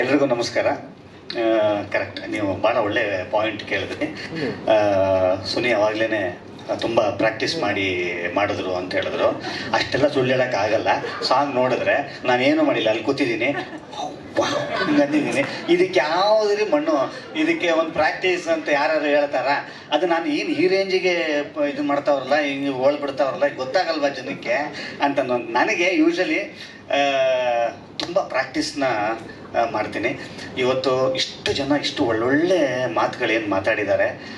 ಎಲ್ರಿಗೂ ನಮಸ್ಕಾರ. ಕರೆಕ್ಟ್ ನೀವು ಭಾಳ ಒಳ್ಳೆ ಪಾಯಿಂಟ್ ಕೇಳಿದ್ರಿ. ಸುನಿ ಅವಾಗಲೇ ತುಂಬ ಪ್ರಾಕ್ಟೀಸ್ ಮಾಡಿ ಮಾಡಿದ್ರು ಅಂತ ಹೇಳಿದ್ರು. ಅಷ್ಟೆಲ್ಲ ಸುಳ್ಳು ಹೇಳೋಕ್ಕಾಗಲ್ಲ ಸಾಂಗ್ ನೋಡಿದ್ರೆ ನಾನೇನು ಮಾಡಿಲ್ಲ, ಅಲ್ಲಿ ಕೂತಿದ್ದೀನಿ. ಅಂದಿದ್ದೀನಿ ಇದಕ್ಕೆ ಯಾವುದ್ರಿ ಮಣ್ಣು? ಇದಕ್ಕೆ ಒಂದು ಪ್ರಾಕ್ಟೀಸ್ ಅಂತ ಯಾರು ಹೇಳ್ತಾರ? ಅದು ನಾನು ಏನು ಈ ರೇಂಜಿಗೆ ಇದು ಮಾಡ್ತಾವ್ರಲ್ಲ ಹಿಂಗೆ ಹೋಳ್ಬಿಡ್ತಾವ್ರಲ್ಲ ಗೊತ್ತಾಗಲ್ವ ಜನಕ್ಕೆ ಅಂತ ನನ್- ನನಗೆ ಯೂಶಲಿ ತುಂಬ ಪ್ರಾಕ್ಟೀಸ್ನ ಮಾಡ್ತೀನಿ. ಇವತ್ತು ಇಷ್ಟು ಜನ ಇಷ್ಟು ಒಳ್ಳೊಳ್ಳೆ ಮಾತುಗಳೇನು ಮಾತಾಡಿದ್ದಾರೆ.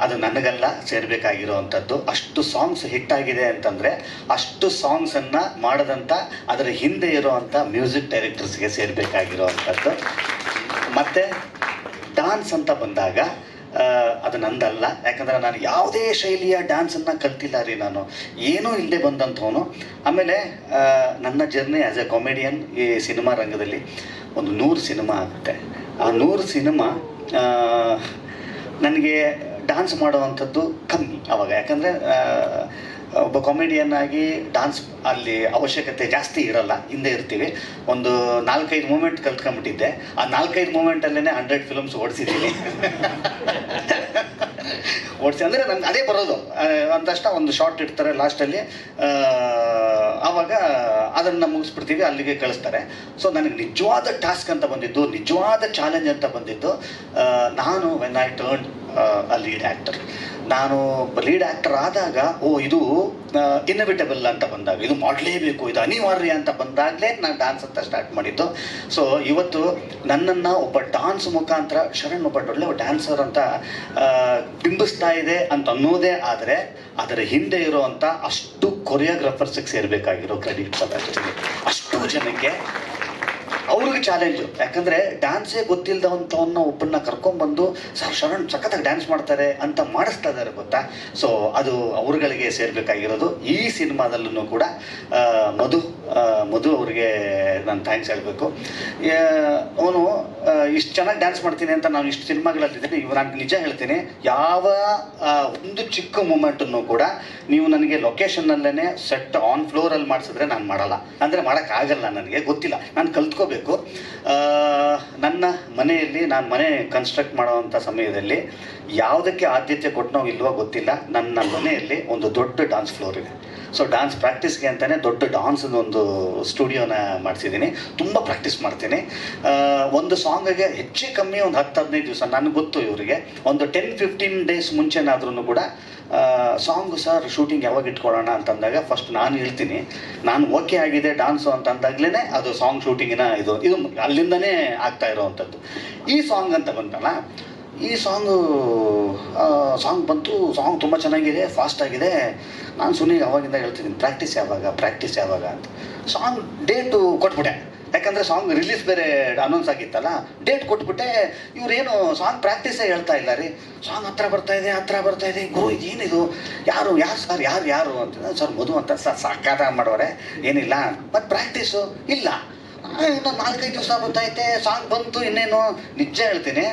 ಅದು ನನಗೆಲ್ಲ ಸೇರಬೇಕಾಗಿರೋವಂಥದ್ದು ಅಷ್ಟು ಸಾಂಗ್ಸ್ ಹಿಟ್ ಆಗಿದೆ ಅಂತಂದರೆ, ಅಷ್ಟು ಸಾಂಗ್ಸನ್ನು ಮಾಡಿದಂಥ ಅದರ ಹಿಂದೆ ಇರೋವಂಥ ಮ್ಯೂಸಿಕ್ ಡೈರೆಕ್ಟರ್ಸ್ಗೆ ಸೇರಬೇಕಾಗಿರೋವಂಥದ್ದು ಮತ್ತು ಡಾನ್ಸ್ ಅಂತ ಬಂದಾಗ ಅದು ನಂದಲ್ಲ. ಯಾಕಂದರೆ ನಾನು ಯಾವುದೇ ಶೈಲಿಯ ಡ್ಯಾನ್ಸನ್ನು ಕಲ್ತಿಲ್ಲ ರೀ ನಾನು. ಏನೂ ಇಲ್ಲದೆ ಬಂದಂಥವನು. ಆಮೇಲೆ ನನ್ನ ಜರ್ನಿ ಆ್ಯಸ್ ಎ ಕಾಮಿಡಿಯನ್ ಈ ಸಿನಿಮಾ ರಂಗದಲ್ಲಿ ಒಂದು ನೂರು ಸಿನಿಮಾ ಆಗುತ್ತೆ. ಆ ನೂರು ಸಿನಿಮಾ ನನಗೆ ಡ್ಯಾನ್ಸ್ ಮಾಡುವಂಥದ್ದು ಕಮ್ಮಿ ಅವಾಗ. ಯಾಕಂದರೆ ಒಬ್ಬ ಕಾಮಿಡಿಯನ್ ಆಗಿ ಡಾನ್ಸ್ ಅಲ್ಲಿ ಅವಶ್ಯಕತೆ ಜಾಸ್ತಿ ಇರಲ್ಲ, ಹಿಂದೆ ಇರ್ತೀವಿ. ಒಂದು ನಾಲ್ಕೈದು ಮೂಮೆಂಟ್ ಕಲ್ತ್ಕೊಂಡ್ಬಿಟ್ಟಿದ್ದೆ. ಆ ನಾಲ್ಕೈದು ಮೂಮೆಂಟಲ್ಲೇ ಹಂಡ್ರೆಡ್ ಫಿಲಮ್ಸ್ ಓಡಿಸಿದ್ದೀನಿ ಓಡಿಸಿ, ಅಂದರೆ ನನ್ಗೆ ಅದೇ ಬರೋದು. ಅಂತಷ್ಟ ಒಂದು ಶಾರ್ಟ್ ಇಡ್ತಾರೆ ಲಾಸ್ಟಲ್ಲಿ ಆವಾಗ ಅದನ್ನು ಮುಗಿಸ್ಬಿಡ್ತೀವಿ, ಅಲ್ಲಿಗೆ ಕಳಿಸ್ತಾರೆ. ಸೊ ನನಗೆ ನಿಜವಾದ ಟಾಸ್ಕ್ ಅಂತ ಬಂದಿದ್ದು, ನಿಜವಾದ ಚಾಲೆಂಜ್ ಅಂತ ಬಂದಿದ್ದು ನಾನು when I turn lead actor ನಾನು ಲೀಡ್ ಆ್ಯಕ್ಟರ್ ಆದಾಗ, ಓ, ಇದು ಇನ್ನವಿಟಬಲ್ ಅಂತ ಬಂದಾಗ, ಇದು ಮಾಡಲೇಬೇಕು, ಇದು ಅನಿವಾರ್ಯ ಅಂತ ಬಂದಾಗಲೇ ನಾನು ಡಾನ್ಸ್ ಅಂತ ಸ್ಟಾರ್ಟ್ ಮಾಡಿದ್ದು. ಸೊ ಇವತ್ತು ನನ್ನನ್ನು ಒಬ್ಬ ಡಾನ್ಸ್ ಮುಖಾಂತರ, ಶರಣ್ ಒಬ್ಬ ಒಳ್ಳೆ ಡ್ಯಾನ್ಸರ್ ಅಂತ ಬಿಂಬಿಸ್ತಾ ಇದೆ ಅಂತ ಅನ್ನೋದೇ ಆದರೆ, ಅದರ ಹಿಂದೆ ಇರೋವಂಥ ಅಷ್ಟು ಕೊರಿಯೋಗ್ರಾಫರ್ಸಿಗೆ ಸೇರಬೇಕಾಗಿರೋ ಅದಷ್ಟೇ ಅಷ್ಟು ಜನಕ್ಕೆ ಅವ್ರಿಗೆ ಚಾಲೆಂಜು ಯಾಕಂದರೆ ಡ್ಯಾನ್ಸೇ ಗೊತ್ತಿಲ್ಲದವಂಥವನ್ನ ಒಬ್ಬನ್ನ ಕರ್ಕೊಂಡ್ಬಂದು ಸರ್ ಶರಣ್ ಸಖತ್ತಾಗಿ ಡ್ಯಾನ್ಸ್ ಮಾಡ್ತಾರೆ ಅಂತ ಮಾಡಿಸ್ತಾ ಇದ್ದಾರೆ ಗೊತ್ತಾ? ಸೊ ಅದು ಅವ್ರುಗಳಿಗೆ ಸೇರಬೇಕಾಗಿರೋದು. ಈ ಸಿನಿಮಾದಲ್ಲೂ ಕೂಡ ಮಧು ಮಧು ಅವ್ರಿಗೆ ನಾನು ಥ್ಯಾಂಕ್ಸ್ ಹೇಳಬೇಕು. ಅವನು ಇಷ್ಟು ಚೆನ್ನಾಗಿ ಡ್ಯಾನ್ಸ್ ಮಾಡ್ತೀನಿ ಅಂತ ನಾನು ಇಷ್ಟು ಸಿನಿಮಾಗಳಲ್ಲಿದ್ದೀನಿ. ಇವ್ ನಾನು ನಿಜ ಹೇಳ್ತೀನಿ. ಯಾವ ಒಂದು ಚಿಕ್ಕ ಮೂಮೆಂಟನ್ನು ಕೂಡ ನೀವು ನನಗೆ ಲೊಕೇಶನ್ನಲ್ಲೇ ಸೆಟ್ ಆನ್ ಫ್ಲೋರಲ್ಲಿ ಮಾಡಿಸಿದ್ರೆ ನಾನು ಮಾಡಲ್ಲ. ಅಂದರೆ ಮಾಡೋಕ್ಕಾಗಲ್ಲ ನನಗೆ ಗೊತ್ತಿಲ್ಲ. ನಾನು ಕಲ್ತ್ಕೋಬೇಕು. ಆ, ನನ್ನ ಮನೆಯಲ್ಲಿ ನಾನು ಮನೆ ಕನ್ಸ್ಟ್ರಕ್ಟ್ ಮಾಡುವಂಥ ಸಮಯದಲ್ಲಿ ಯಾವುದಕ್ಕೆ ಆದ್ಯತೆ ಕೊಟ್ಟನೋ ಇಲ್ವೋ ಗೊತ್ತಿಲ್ಲ. ನನ್ನ ಮನೆಯಲ್ಲಿ ಒಂದು ದೊಡ್ಡ ಡಾನ್ಸ್ ಫ್ಲೋರ್ ಇದೆ. ಸೊ ಡಾನ್ಸ್ ಪ್ರಾಕ್ಟೀಸ್ಗೆ ಅಂತಲೇ ದೊಡ್ಡ ಡಾನ್ಸ್ ಒಂದು ಸ್ಟುಡಿಯೋನ ಮಾಡಿಸಿದ್ದೀನಿ. ತುಂಬ ಪ್ರಾಕ್ಟೀಸ್ ಮಾಡ್ತೀನಿ. ಒಂದು ಸಾಂಗಿಗೆ ಹೆಚ್ಚು ಕಮ್ಮಿ ಒಂದು ಹತ್ತು ಹದಿನೈದು ದಿವಸ ನನಗೆ ಗೊತ್ತು ಇವರಿಗೆ. ಒಂದು ಟೆನ್ ಫಿಫ್ಟೀನ್ ಡೇಸ್ ಮುಂಚೆನಾದ್ರೂ ಕೂಡ ಸಾಂಗ್ ಸರ್ ಶೂಟಿಂಗ್ ಯಾವಾಗ ಇಟ್ಕೊಳ್ಳೋಣ ಅಂತಂದಾಗ ಫಸ್ಟ್ ನಾನು ಹೇಳ್ತೀನಿ. ನಾನು ಓಕೆ ಆಗಿದೆ ಡಾನ್ಸು ಅಂತ ಅಂದಾಗ್ಲೇ ಅದು ಸಾಂಗ್ ಶೂಟಿಂಗಿನ ಇದು ಇದು ಅಲ್ಲಿಂದನೇ ಆಗ್ತಾ ಇರೋವಂಥದ್ದು. ಈ ಸಾಂಗ್ ಅಂತ ಬಂತಲ್ಲ, ಈ ಸಾಂಗು ಸಾಂಗ್ ಬಂತು ಸಾಂಗ್ ತುಂಬ ಚೆನ್ನಾಗಿದೆ ಫಾಸ್ಟ್ ಆಗಿದೆ. ನಾನು ಸುನೀಲ್ ಅವಾಗಿಂದ ಹೇಳ್ತೀನಿ ಪ್ರಾಕ್ಟೀಸ್ ಯಾವಾಗ ಪ್ರಾಕ್ಟೀಸ್ ಯಾವಾಗ ಅಂತ. ಸಾಂಗ್ ಡೇಟು ಕೊಟ್ಬಿಟ್ಟೆ. ಯಾಕಂದರೆ ಸಾಂಗ್ ರಿಲೀಸ್ ಬೇರೆ ಅನೌನ್ಸ್ ಆಗಿತ್ತಲ್ಲ ಡೇಟ್ ಕೊಟ್ಬಿಟ್ಟೆ, ಇವ್ರೇನು ಸಾಂಗ್ ಪ್ರಾಕ್ಟೀಸೇ ಹೇಳ್ತಾ ಇಲ್ಲ ರೀ. ಸಾಂಗ್ ಹತ್ರ ಬರ್ತಾ ಇದೆ, ಹತ್ರ ಬರ್ತಾ ಇದೆ, ಗುರು ಇದೇನಿದು ಯಾರು ಯಾರು ಸರ್ ಯಾರು ಯಾರು ಅಂತ ಸರ್, ಮಧು ಅಂತ ಸರ್ ಸಾಕಾದ ಮಾಡೋರೆ, ಏನಿಲ್ಲ. ಮತ್ತು ಪ್ರಾಕ್ಟೀಸು ಇಲ್ಲ. ಇನ್ನು ನಾಲ್ಕೈದು ದಿವಸ ಗೊತ್ತಾಯ್ತೆ ಸಾಂಗ್ ಬಂತು ಇನ್ನೇನು? ನಿಜ ಹೇಳ್ತೀನಿ.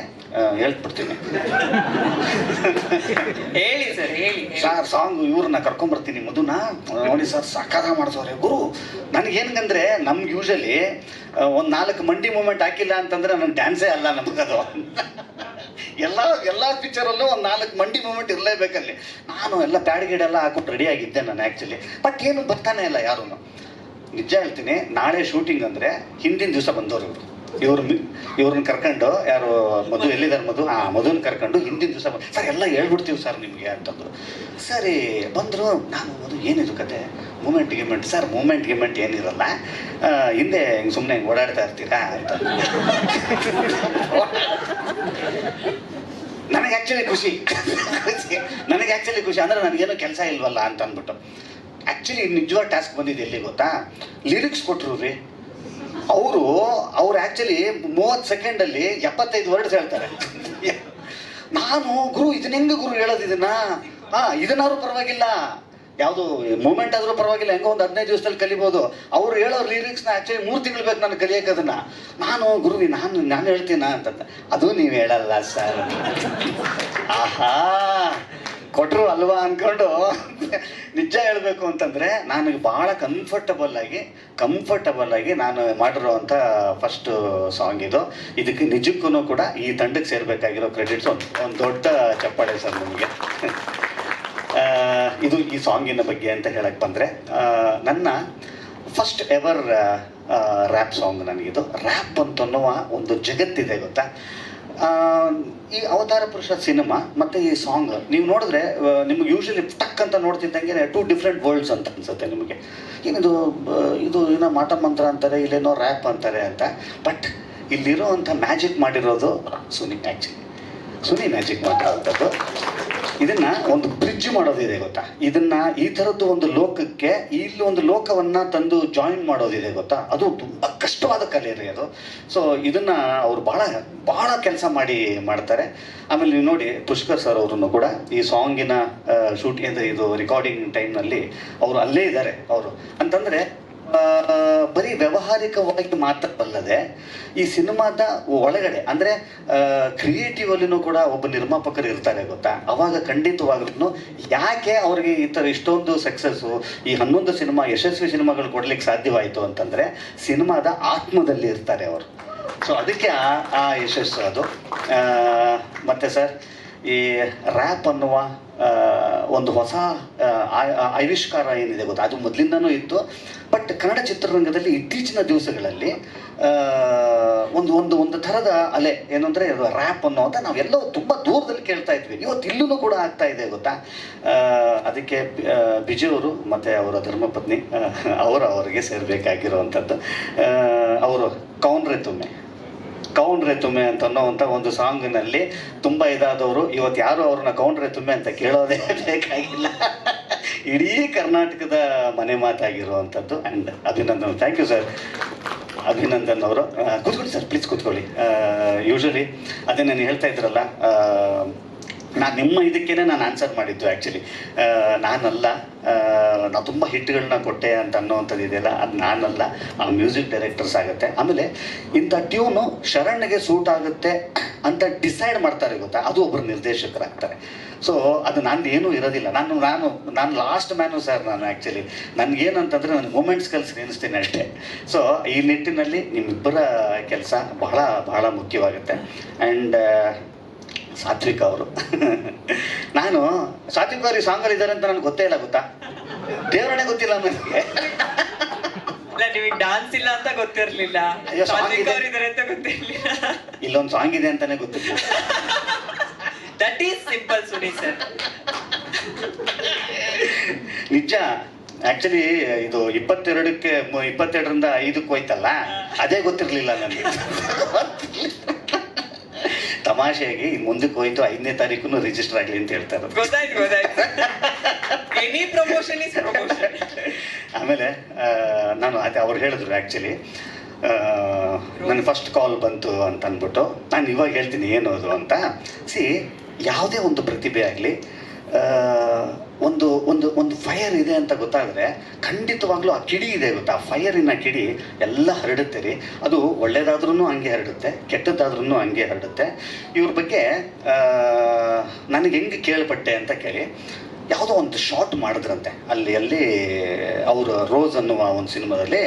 ಹೇಳ್ಬಿಡ್ತೀನಿ. ಹೇಳಿ ಸರ್ ಹೇಳಿ ಸರ್ ಸಾಂಗ್ ಇವ್ರನ್ನ ಕರ್ಕೊಂಬರ್ತೀನಿ ಮಧುನ. ನೋಡಿ ಸರ್ ಸಕಾರ ಮಾಡಿಸೋರೆ ಗುರು ನನಗೇನಂದ್ರೆ ನಮ್ಗೆ ಯೂಶಲಿ ಒಂದು ನಾಲ್ಕು ಮಂಡಿ ಮೂಮೆಂಟ್ ಹಾಕಿಲ್ಲ ಅಂತಂದ್ರೆ ನನ್ನ ಡ್ಯಾನ್ಸೇ ಅಲ್ಲ ನಮಗದು. ಎಲ್ಲ ಎಲ್ಲ ಪಿಕ್ಚರಲ್ಲೂ ಒಂದು ನಾಲ್ಕು ಮಂಡಿ ಮೂಮೆಂಟ್ ಇರಲೇಬೇಕಲ್ಲಿ. ನಾನು ಎಲ್ಲ ಪ್ಯಾಡ್ ಗೀಡೆಲ್ಲ ಹಾಕೊಂಡು ರೆಡಿ ಆಗಿದ್ದೆ ನಾನು ಆ್ಯಕ್ಚುಲಿ ಬಟ್ ಏನು ಬರ್ತಾನೆ ಇಲ್ಲ ಯಾರೂ ನಿಜ ಹೇಳ್ತೀನಿ, ನಾಳೆ ಶೂಟಿಂಗ್ ಅಂದರೆ ಹಿಂದಿನ ದಿವಸ ಬಂದವರು ಇವರು. ಇವ್ರ ಇವ್ರನ್ನ ಕರ್ಕೊಂಡು, ಯಾರು ಮಧು ಎಲ್ಲಿದ್ದಾರೆ ಮಧು? ಆ, ಮಧುನ ಕರ್ಕೊಂಡು ಹಿಂದಿನ ದಿವಸ ಸರ್, ಎಲ್ಲ ಹೇಳ್ಬಿಡ್ತೀವಿ ಸರ್ ನಿಮಗೆ ಅಂತಂದ್ರು. ಸರಿ, ಬಂದರು, ನಾನು ಮಧು ಏನಿದು ಕತೆ? ಮೂಮೆಂಟ್ ಗಿಮೆಂಟ್. ಸರ್ ಮೂಮೆಂಟ್ ಗಿಮೆಂಟ್ ಏನಿರಲ್ಲ. ಹಿಂದೆ ಹಿಂಗೆ ಸುಮ್ಮನೆ ಹಿಂಗೆ ಓಡಾಡ್ತಾ ಇರ್ತೀರಾ ಅಂತ ನನಗೆ ಆ್ಯಕ್ಚುಲಿ ಖುಷಿ. ಖುಷಿ. ನನಗೆ ಆ್ಯಕ್ಚುಲಿ ಖುಷಿ. ಅಂದರೆ ನನಗೇನು ಕೆಲಸ ಇಲ್ವಲ್ಲ ಅಂತ ಅಂದ್ಬಿಟ್ಟು ಆ್ಯಕ್ಚುಲಿ ನಿಜವಾದ ಟಾಸ್ಕ್ ಬಂದಿದೆ ಎಲ್ಲಿ ಗೊತ್ತಾ? ಲಿರಿಕ್ಸ್ ಕೊಟ್ಟರು ರೀ. ಅವರು, ಅವ್ರು ಆ್ಯಕ್ಚುಲಿ ಮೂವತ್ತು ಸೆಕೆಂಡಲ್ಲಿ ಎಪ್ಪತ್ತೈದು ವರ್ಡ್ಸ್ ಹೇಳ್ತಾರೆ. ನಾನು ಗುರು ಇದನ್ನ ಹೆಂಗೆ ಗುರು ಹೇಳೋದು ಇದನ್ನ? ಹಾಂ, ಇದನ್ನಾದ್ರೂ ಪರವಾಗಿಲ್ಲ. ಯಾವುದು ಮೂಮೆಂಟ್ ಆದರೂ ಪರವಾಗಿಲ್ಲ, ಹೆಂಗೋ ಒಂದು ಹದಿನೈದು ದಿವಸದಲ್ಲಿ ಕಲಿಬೋದು. ಅವ್ರು ಹೇಳೋ ಲಿರಿಕ್ಸ್ನ ಆ್ಯಕ್ಚುಲಿ ಮೂರು ತಿಂಗಳು ಬೇಕು ನಾನು ಕಲಿಯೋಕೆ ಅದನ್ನ. ನಾನು, ಗುರು ನಾನು ನಾನು ಹೇಳ್ತೀನ ಅಂತಂದ ಅದು ನೀವು ಹೇಳಲ್ಲ ಸರ್ ಆಹಾ! ಕೊಟ್ಟರು ಅಲ್ವಾ ಅಂದ್ಕೊಂಡು ನಿಜ ಹೇಳಬೇಕು ಅಂತಂದರೆ ನನಗೆ ಭಾಳ ಕಂಫರ್ಟಬಲ್ ಆಗಿ ಕಂಫರ್ಟಬಲ್ ಆಗಿ ನಾನು ಮಾಡಿರೋವಂಥ ಫಸ್ಟ್ ಸಾಂಗ್ ಇದು. ಇದಕ್ಕೆ ನಿಜಕ್ಕೂ ಕೂಡ ಈ ತಂಡಕ್ಕೆ ಸೇರಬೇಕಾಗಿರೋ ಕ್ರೆಡಿಟ್ಸ್ ಒಂದು ಒಂದು ದೊಡ್ಡ ಚಪ್ಪಾಳೆ ಸರ್ ನಿಮಗೆ. ಇದು ಈ ಸಾಂಗಿನ ಬಗ್ಗೆ ಅಂತ ಹೇಳಕ್ಕೆ ಬಂದರೆ ನನ್ನ ಫಸ್ಟ್ ಎವರ್ ರ್ಯಾಪ್ ಸಾಂಗ್ ನನಗಿದು. ರ್ಯಾಪ್ ಅಂತನ್ನುವ ಒಂದು ಜಗತ್ತಿದೆ ಗೊತ್ತಾ? ಈ ಅವತಾರ ಪುರುಷ ಸಿನಿಮಾ ಮತ್ತು ಈ ಸಾಂಗ್, ನೀವು ನೋಡಿದ್ರೆ ನಿಮ್ಗೆ ಯೂಶಲಿ ಟಕ್ ಅಂತ ನೋಡ್ತಿದ್ದಂಗೆ ಟೂ ಡಿಫ್ರೆಂಟ್ ವರ್ಲ್ಡ್ಸ್ ಅಂತ ಅನ್ಸುತ್ತೆ ನಿಮಗೆ. ಏನಿದು ಇದು ಏನೋ ಮಾಟ ಮಂತ್ರ ಅಂತಾರೆ, ಇಲ್ಲೇನೋ ರ್ಯಾಪ್ ಅಂತಾರೆ ಅಂತ. ಬಟ್ ಇಲ್ಲಿರೋ ಅಂಥ ಮ್ಯಾಜಿಕ್ ಮಾಡಿರೋದು ಸುನಿ ಆ್ಯಕ್ಚುಲಿ ಸುನಿ ಮ್ಯಾಜಿಕ್ ಮಾಡಿರೋವಂಥದ್ದು. ಇದನ್ನ ಒಂದು ಬ್ರಿಡ್ಜ್ ಮಾಡೋದಿದೆ ಗೊತ್ತಾ? ಇದನ್ನ ಈ ಥರದ್ದು ಒಂದು ಲೋಕಕ್ಕೆ, ಇಲ್ಲಿ ಒಂದು ಲೋಕವನ್ನ ತಂದು ಜಾಯಿನ್ ಮಾಡೋದಿದೆ ಗೊತ್ತಾ? ಅದು ತುಂಬ ಕಷ್ಟವಾದ ಕಲೆ ರೀ ಅದು. ಸೊ ಇದನ್ನ ಅವ್ರು ಬಹಳ ಬಹಳ ಕೆಲಸ ಮಾಡಿ ಮಾಡ್ತಾರೆ. ಆಮೇಲೆ ನೀವು ನೋಡಿ ಪುಷ್ಕರ್ ಸರ್ ಅವರನ್ನು ಕೂಡ ಈ ಸಾಂಗಿನ ಶೂಟಿಂಗ್ ಇದು ಟೈಮ್ ಟೈಮ್ನಲ್ಲಿ ಅವರು ಅಲ್ಲೇ ಇದ್ದಾರೆ ಅವರು. ಅಂತಂದರೆ ಬರೀ ವ್ಯಾವಹಾರಿಕವಾಗಿ ಮಾತ್ರ ಅಲ್ಲದೆ ಈ ಸಿನಿಮಾದ ಒಳಗಡೆ, ಅಂದರೆ ಕ್ರಿಯೇಟಿವ್ ಅಲ್ಲಿನೂ ಕೂಡ ಒಬ್ಬ ನಿರ್ಮಾಪಕರು ಇರ್ತಾರೆ ಗೊತ್ತಾ? ಅವಾಗ ಖಂಡಿತವಾಗ್ಲೂ ಯಾಕೆ ಅವ್ರಿಗೆ ಈ ಥರ ಇಷ್ಟೊಂದು ಸಕ್ಸಸ್ಸು ಈ ಹನ್ನೊಂದು ಸಿನಿಮಾ, ಯಶಸ್ವಿ ಸಿನಿಮಾಗಳು ಕೊಡ್ಲಿಕ್ಕೆ ಸಾಧ್ಯವಾಯಿತು ಅಂತಂದರೆ ಸಿನಿಮಾದ ಆತ್ಮದಲ್ಲಿ ಇರ್ತಾರೆ ಅವರು. ಸೊ ಅದಕ್ಕೆ ಆ ಯಶಸ್ಸು ಅದು. ಮತ್ತೆ ಸರ್, ಈ ರ್ಯಾಪ್ ಅನ್ನುವ ಒಂದು ಹೊಸ ಆವಿಷ್ಕಾರ ಏನಿದೆ ಗೊತ್ತಾ? ಅದು ಮೊದಲಿಂದನೂ ಇತ್ತು. ಬಟ್ ಕನ್ನಡ ಚಿತ್ರರಂಗದಲ್ಲಿ ಇತ್ತೀಚಿನ ದಿವಸಗಳಲ್ಲಿ ಒಂದು ಒಂದು ಒಂದು ಥರದ ಅಲೆ ಏನು ಅಂದರೆ ರ್ಯಾಪ್ ಅನ್ನೋಂಥ ನಾವೆಲ್ಲೋ ತುಂಬ ದೂರದಲ್ಲಿ ಕೇಳ್ತಾ ಇದ್ವಿ. ಇವತ್ತು ಇಲ್ಲೂ ಕೂಡ ಆಗ್ತಾ ಇದೆ ಗೊತ್ತಾ? ಅದಕ್ಕೆ ಬಿಜಿಯವರು ಮತ್ತು ಅವರ ಧರ್ಮಪತ್ನಿ ಅವರು ಅವರಿಗೆ ಸೇರಬೇಕಾಗಿರುವಂಥದ್ದು. ಅವರು, ಕೌನ್ರೆ ತುಮ್ಮೆ ಕೌಂಡ್ರೆ ತುಂಬೆ ಅಂತ ಅನ್ನೋವಂಥ ಒಂದು ಸಾಂಗ್ನಲ್ಲಿ ತುಂಬ ಇದಾದವರು. ಇವತ್ತು ಯಾರು ಅವ್ರನ್ನ ಕೌಂಡ್ರೆ ತುಂಬೆ ಅಂತ ಕೇಳೋದೇ ಬೇಕಾಗಿಲ್ಲ. ಇಡೀ ಕರ್ನಾಟಕದ ಮನೆ ಮಾತಾಗಿರುವಂಥದ್ದು. And Abhinandan thank you sir Abhinandan ಅವರು. ಕೂತ್ಕೊಳ್ಳಿ ಸರ್ ಪ್ಲೀಸ್ ಕೂತ್ಕೊಳ್ಳಿ. ಯೂಶಲಿ ಅದೇ ನಾನು ಹೇಳ್ತಾ ಇದ್ರಲ್ಲ ನಾನು ನಿಮ್ಮ ಇದಕ್ಕೇನೆ ನಾನು ಆನ್ಸರ್ ಮಾಡಿದ್ದು ಆ್ಯಕ್ಚುಲಿ ನಾನಲ್ಲ. ನಾನು ತುಂಬ ಹಿಟ್ಗಳನ್ನ ಕೊಟ್ಟೆ ಅಂತ ಅನ್ನೋವಂಥದ್ದು ಇದೆಯಲ್ಲ, ಅದು ನಾನಲ್ಲ. ಆ ಮ್ಯೂಸಿಕ್ ಡೈರೆಕ್ಟರ್ಸ್ ಆಗುತ್ತೆ. ಆಮೇಲೆ ಇಂಥ ಟ್ಯೂನು ಶರಣ್ಗೆ ಸೂಟ್ ಆಗುತ್ತೆ ಅಂತ ಡಿಸೈಡ್ ಮಾಡ್ತಾರೆ ಗೊತ್ತಾ? ಅದು ಒಬ್ಬರು ನಿರ್ದೇಶಕರಾಗ್ತಾರೆ. ಸೊ ಅದು ನಂದು ಏನೂ ಇರೋದಿಲ್ಲ. ನಾನು ನಾನು ನಾನು ಲಾಸ್ಟ್ ಮ್ಯಾನು ಸರ್ ನಾನು ಆ್ಯಕ್ಚುಲಿ ನನಗೇನಂತಂದರೆ ನನಗೆ ಮೂಮೆಂಟ್ಸ್ ಕೆಲಸ ನೆನೆಸ್ತೀನಿ ಅಷ್ಟೇ. ಸೊ ಈ ನಿಟ್ಟಿನಲ್ಲಿ ನಿಮ್ಮಿಬ್ಬರ ಕೆಲಸ ಬಹಳ ಬಹಳ ಮುಖ್ಯವಾಗುತ್ತೆ. ಆ್ಯಂಡ್ ಸಾತ್ವಿಕ್ ಅವರು. ನಾನು ಸಾತ್ವಿಕ ಅವ್ರಿಗೆ ಸಾಂಗಲ್ಲಿ ಇದ್ದಾರೆ ಅಂತ ನನಗೆ ಗೊತ್ತೇ ಇಲ್ಲ ಗೊತ್ತಾ? ದೇವರನ್ನೇ ಗೊತ್ತಿಲ್ಲ ನನಗೆ. ನಿಮಗೆ ಡಾನ್ಸ್ ಇಲ್ಲ ಅಂತ ಗೊತ್ತಿರ್ಲಿಲ್ಲ. ಇಲ್ಲೊಂದು ಸಾಂಗ್ ಇದೆ ಅಂತಾನೆ ಗೊತ್ತಿಲ್ಲ that is simple Suni sir. ನಿಜ ಆಕ್ಚುಲಿ ಇದು ಇಪ್ಪತ್ತೆರಡಕ್ಕೆ ಇಪ್ಪತ್ತೆರಡರಿಂದ ಐದಕ್ಕೆ ಹೋಯ್ತಲ್ಲ ಅದೇ ಗೊತ್ತಿರಲಿಲ್ಲ ನನಗೆ. ತಮಾಷೆಯಾಗಿ ಮುಂದಕ್ಕೆ ಹೋಯ್ತು ಐದನೇ ತಾರೀಕು ರಿಜಿಸ್ಟರ್ ಆಗಲಿ ಅಂತ ಹೇಳ್ತಾರೆ ಗೊತ್ತಾಯ್ತು ಗೊತ್ತಾಯ್ತು. ಎನಿ ಪ್ರಮೋಷನ್ ಇಸ್ ಪ್ರಮೋಷನ್ ಆಮೇಲೆ ನಾನು ಅದೇ ಅವ್ರು ಹೇಳಿದ್ರು ಆ್ಯಕ್ಚುಲಿ ನನ್ನ ಫಸ್ಟ್ ಕಾಲ್ ಬಂತು ಅಂತ ಅಂದ್ಬಿಟ್ಟು ನಾನು ಇವಾಗ ಹೇಳ್ತೀನಿ ಏನು ಅದು ಅಂತ. ಸಿ ಯಾವುದೇ ಒಂದು ಪ್ರತಿಭೆ ಆಗಲಿ ಒಂದು ಒಂದು ಒಂದು ಫೈರ್ ಇದೆ ಅಂತ ಗೊತ್ತಾದರೆ ಖಂಡಿತವಾಗ್ಲೂ ಆ ಕಿಡಿ ಇದೆ ಗೊತ್ತಾ? ಆ ಫೈರಿನ ಕಿಡಿ ಎಲ್ಲ ಹರಡುತ್ತೆ ರೀ. ಅದು ಒಳ್ಳೆಯದಾದ್ರೂ ಹಂಗೆ ಹರಡುತ್ತೆ ಕೆಟ್ಟದ್ದಾದ್ರೂ ಹಂಗೆ ಹರಡುತ್ತೆ. ಇವ್ರ ಬಗ್ಗೆ ನನಗೆ ಹೆಂಗೆ ಕೇಳ್ಪಟ್ಟೆ ಅಂತ ಕೇಳಿ ಯಾವುದೋ ಒಂದು ಶಾರ್ಟ್ ಮಾಡಿದ್ರಂತೆ. ಅಲ್ಲಿ ಅಲ್ಲಿ ಅವರು ರೋಸ್ ಅನ್ನುವ ಒಂದು ಸಿನಿಮಾದಲ್ಲಿ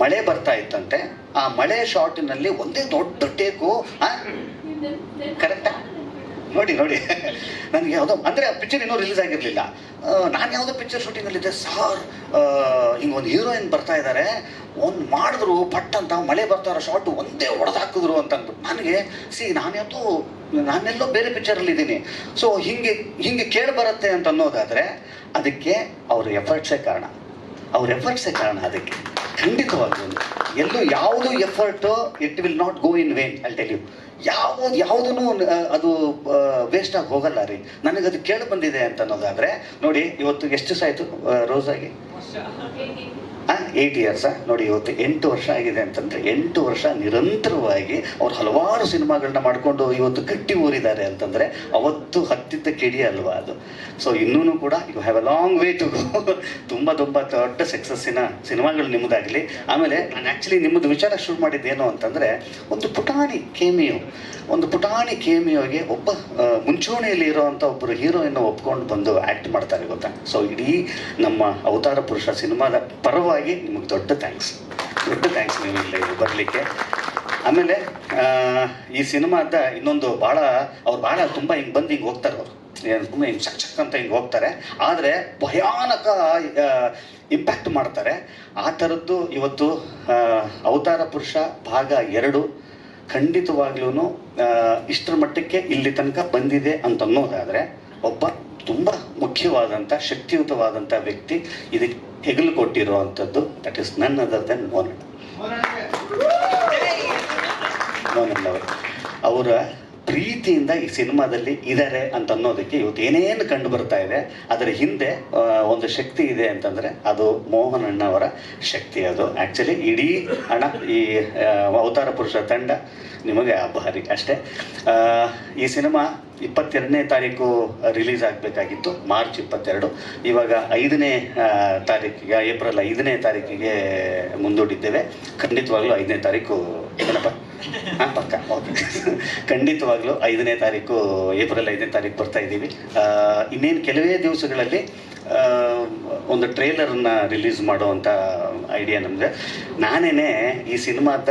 ಮಳೆ ಬರ್ತಾ ಇತ್ತಂತೆ. ಆ ಮಳೆ ಶಾರ್ಟ್ನಲ್ಲಿ ಒಂದೇ ದೊಡ್ಡ ಟೇಕು ಕರೆಕ್ಟಾ ನೋಡಿ ನೋಡಿ. ನನಗೆ ಯಾವುದೋ, ಅಂದರೆ ಆ ಪಿಕ್ಚರ್ ಇನ್ನೂ ರಿಲೀಸ್ ಆಗಿರಲಿಲ್ಲ. ನಾನು ಯಾವುದೋ ಪಿಕ್ಚರ್ ಶೂಟಿಂಗಲ್ಲಿದ್ದೆ ಸಾರ್ ಹಿಂಗೆ ಒಂದು ಹೀರೋಯಿನ್ ಬರ್ತಾ ಇದ್ದಾರೆ ಒಂದು ಮಾಡಿದ್ರು, ಪಟ್ ಅಂತ, ಮಳೆ ಬರ್ತಾ ಶಾರ್ಟ್ ಒಂದೇ ಹೊಡೆದು ಹಾಕಿದ್ರು ಅಂತ ಅಂದ್ಬಿಟ್ಟು. ನನಗೆ ಸಿ ನಾನು ಯಾವುದೋ ನಾನೆಲ್ಲೋ ಬೇರೆ ಪಿಕ್ಚರಲ್ಲಿ ಇದ್ದೀನಿ. ಸೊ ಹಿಂಗೆ ಹಿಂಗೆ ಕೇಳಿ ಬರುತ್ತೆ ಅಂತ ಅನ್ನೋದಾದರೆ, ಅದಕ್ಕೆ ಅವ್ರ ಎಫರ್ಟ್ಸೇ ಕಾರಣ. ಅವ್ರ ಎಫರ್ಟ್ಸೇ ಕಾರಣ ಅದಕ್ಕೆ. ಖಂಡಿತವಾಗ್ಲೂ ಎಲ್ಲೂ ಯಾವುದು effort it will not go in vain I'll tell you ಯಾವುದು ಯಾವುದೂ ಅದು ವೇಸ್ಟ್ ಆಗಿ ಹೋಗಲ್ಲ ರೀ. ನನಗೆ ಅದು ಕೇಳಿ ಬಂದಿದೆ ಅಂತ ಅನ್ನೋದಾದರೆ, ನೋಡಿ, ಇವತ್ತು ಎಷ್ಟು ದಿವಸ ಆಯಿತು ರೋಸಾಗಿ? ಏಯ್ಟ್ ಇಯರ್ಸ ನೋಡಿ ಇವತ್ತು ಎಂಟು ವರ್ಷ ಆಗಿದೆ ಅಂತಂದ್ರೆ ಎಂಟು ವರ್ಷ ನಿರಂತರವಾಗಿ ಅವ್ರು ಹಲವಾರು ಸಿನಿಮಾಗಳನ್ನ ಮಾಡಿಕೊಂಡು ಇವತ್ತು ಗಟ್ಟಿ ಊರಿದ್ದಾರೆ ಅಂತಂದ್ರೆ ಅವತ್ತು ಹತ್ತಿದ್ದ ಕೆಡಿ ಅಲ್ವಾ ಅದು. ಸೊ ಇನ್ನೂ ಕೂಡ you have a long way to go ತುಂಬ ತುಂಬ ದೊಡ್ಡ ಸಕ್ಸಸ್ಸಿನ ಸಿನಿಮಾಗಳು ನಿಮ್ಮದಾಗಲಿ. ಆಮೇಲೆ ನಾನು ಆ್ಯಕ್ಚುಲಿ ನಿಮ್ಮದು ವಿಚಾರ ಶುರು ಮಾಡಿದ್ದೇನು ಅಂತಂದರೆ ಒಂದು ಪುಟಾಣಿ ಕೇಮಿಯೋ ಒಂದು ಪುಟಾಣಿ ಕೇಮಿಯೋಗೆ ಒಬ್ಬ ಮುಂಚೂಣಿಯಲ್ಲಿ ಇರೋವಂಥ ಒಬ್ಬರು ಹೀರೋಯಿನ್ ಒಪ್ಕೊಂಡು ಬಂದು ಆ್ಯಕ್ಟ್ ಮಾಡ್ತಾರೆ ಗೊತ್ತಾ? ಸೊ ಇಡೀ ನಮ್ಮ ಅವತಾರ ಪುರುಷ ಸಿನಿಮಾದ ಪರವಾಗಿ ನಿಮಗೆ ದೊಡ್ಡ ಥ್ಯಾಂಕ್ಸ್ ದೊಡ್ಡ ಥ್ಯಾಂಕ್ಸ್ ನೀವು ಇಲ್ಲಿ ಬರಲಿಕ್ಕೆ. ಆಮೇಲೆ ಈ ಸಿನಿಮಾದ ಇನ್ನೊಂದು ಭಾಳ, ಅವ್ರು ಭಾಳ ತುಂಬ ಹಿಂಗೆ ಬಂದು ಹಿಂಗೆ ಹೋಗ್ತಾರೆ ಅವರು. ತುಂಬ ಹಿಂಗೆ ಚಕ್ ಚಕ್ ಅಂತ ಹಿಂಗೆ ಹೋಗ್ತಾರೆ. ಆದರೆ ಭಯಾನಕ ಇಂಪ್ಯಾಕ್ಟ್ ಮಾಡ್ತಾರೆ. ಆ ಥರದ್ದು ಇವತ್ತು ಅವತಾರ ಪುರುಷ ಭಾಗ ಎರಡು ಖಂಡಿತವಾಗ್ಲೂ ಇಷ್ಟರ ಮಟ್ಟಕ್ಕೆ ಇಲ್ಲಿ ತನಕ ಬಂದಿದೆ ಅಂತ ಅನ್ನೋದಾದರೆ, ಒಬ್ಬ ತುಂಬ ಮುಖ್ಯವಾದಂಥ ಶಕ್ತಿಯುತವಾದಂಥ ವ್ಯಕ್ತಿ ಇದಕ್ಕೆ ಹೆಗಲು ಕೊಟ್ಟಿರುವಂಥದ್ದು that is none other than ಮೋನಣ್ಣ. ಅವರು. ಅವರ ಪ್ರೀತಿಯಿಂದ ಈ ಸಿನಿಮಾದಲ್ಲಿ ಇದ್ದಾರೆ ಅಂತ ಅನ್ನೋದಕ್ಕೆ ಇವತ್ತು ಏನೇನು ಕಂಡು ಬರ್ತಾ ಇದೆ, ಅದರ ಹಿಂದೆ ಒಂದು ಶಕ್ತಿ ಇದೆ ಅಂತಂದರೆ ಅದು ಮೋಹನ್ ಅಣ್ಣವರ ಶಕ್ತಿ ಅದು. ಆ್ಯಕ್ಚುಲಿ ಇಡೀ ಹಣ, ಈ ಅವತಾರ ಪುರುಷ ತಂಡ ನಿಮಗೆ ಆಭಾರಿ ಅಷ್ಟೇ. ಈ ಸಿನಿಮಾ ಇಪ್ಪತ್ತೆರಡನೇ ತಾರೀಕು ರಿಲೀಸ್ ಆಗಬೇಕಾಗಿತ್ತು, ಮಾರ್ಚ್ ಇಪ್ಪತ್ತೆರಡು. ಇವಾಗ ಐದನೇ ತಾರೀಕಿಗೆ, ಏಪ್ರಿಲ್ ಐದನೇ ತಾರೀಕಿಗೆ ಮುಂದೂಡಿದ್ದೇವೆ. ಖಂಡಿತವಾಗ್ಲೂ ಐದನೇ ತಾರೀಕು, ಏನಪ್ಪ? ಹಾಂ ಪಕ್ಕ ಖಂಡಿತವಾಗ್ಲೂ ಐದನೇ ತಾರೀಕು, ಏಪ್ರಿಲ್ ಐದನೇ ತಾರೀಕು ಬರ್ತಾ ಇದ್ದೀವಿ. ಇನ್ನೇನು ಕೆಲವೇ ದಿವಸಗಳಲ್ಲಿ ಒಂದು ಟ್ರೇಲರನ್ನ ರಿಲೀಸ್ ಮಾಡುವಂಥ ಐಡಿಯಾ ನಮಗೆ ನಾನೇನೆ ಈ ಸಿನಿಮಾದ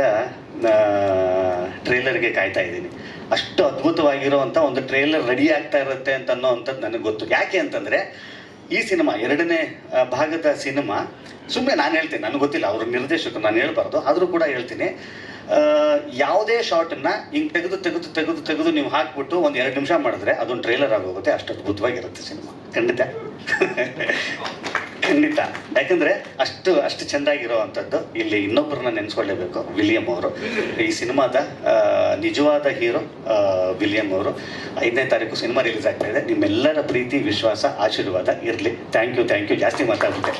ಟ್ರೇಲರ್ಗೆ ಕಾಯ್ತಾ ಇದ್ದೀನಿ. ಅಷ್ಟು ಅದ್ಭುತವಾಗಿರುವಂಥ ಒಂದು ಟ್ರೇಲರ್ ರೆಡಿ ಆಗ್ತಾ ಇರುತ್ತೆ ಅಂತ ಅನ್ನೋವಂಥದ್ದು ನನಗೆ ಗೊತ್ತು. ಯಾಕೆ ಅಂತಂದರೆ ಈ ಸಿನಿಮಾ, ಎರಡನೇ ಭಾಗದ ಸಿನಿಮಾ ಸುಮ್ಮನೆ ನಾನು ಹೇಳ್ತೀನಿ, ನನಗೆ ಗೊತ್ತಿಲ್ಲ, ಅವರು ನಿರ್ದೇಶಕರು ನಾನು ಹೇಳ್ಬಾರ್ದು, ಆದರೂ ಕೂಡ ಹೇಳ್ತೀನಿ. ಯಾವುದೇ ಶಾರ್ಟನ್ನ ಹಿಂಗೆ ತೆಗೆದು ತೆಗೆದು ತೆಗೆದು ತೆಗೆದು ನೀವು ಹಾಕ್ಬಿಟ್ಟು ಒಂದು ಎರಡು ನಿಮಿಷ ಮಾಡಿದ್ರೆ ಅದೊಂದು ಟ್ರೈಲರ್ ಆಗೋಗುತ್ತೆ, ಅಷ್ಟು ಅದ್ಭುತವಾಗಿರುತ್ತೆ ಸಿನಿಮಾ. ಖಂಡಿತ. ಖಂಡಿತ. ಯಾಕಂದ್ರೆ ಅಷ್ಟು ಅಷ್ಟು ಚೆಂದಾಗಿರುವಂಥದ್ದು ಇಲ್ಲಿ ಇನ್ನೊಬ್ಬರನ್ನ ನೆನೆಸ್ಕೊಳ್ಳೇಬೇಕು, ವಿಲಿಯಂ ಅವರು. ಈ ಸಿನಿಮಾದ ನಿಜವಾದ ಹೀರೋ ವಿಲಿಯಂ ಅವರು. ಐದನೇ ತಾರೀಕು ಸಿನಿಮಾ ರಿಲೀಸ್ ಆಗ್ತಾ ಇದೆ. ನಿಮ್ಮೆಲ್ಲರ ಪ್ರೀತಿ, ವಿಶ್ವಾಸ, ಆಶೀರ್ವಾದ ಇರಲಿ. Thank you thank you. ಜಾಸ್ತಿ ಮಾತಾಡ್ಬಿಟ್ಟೆ.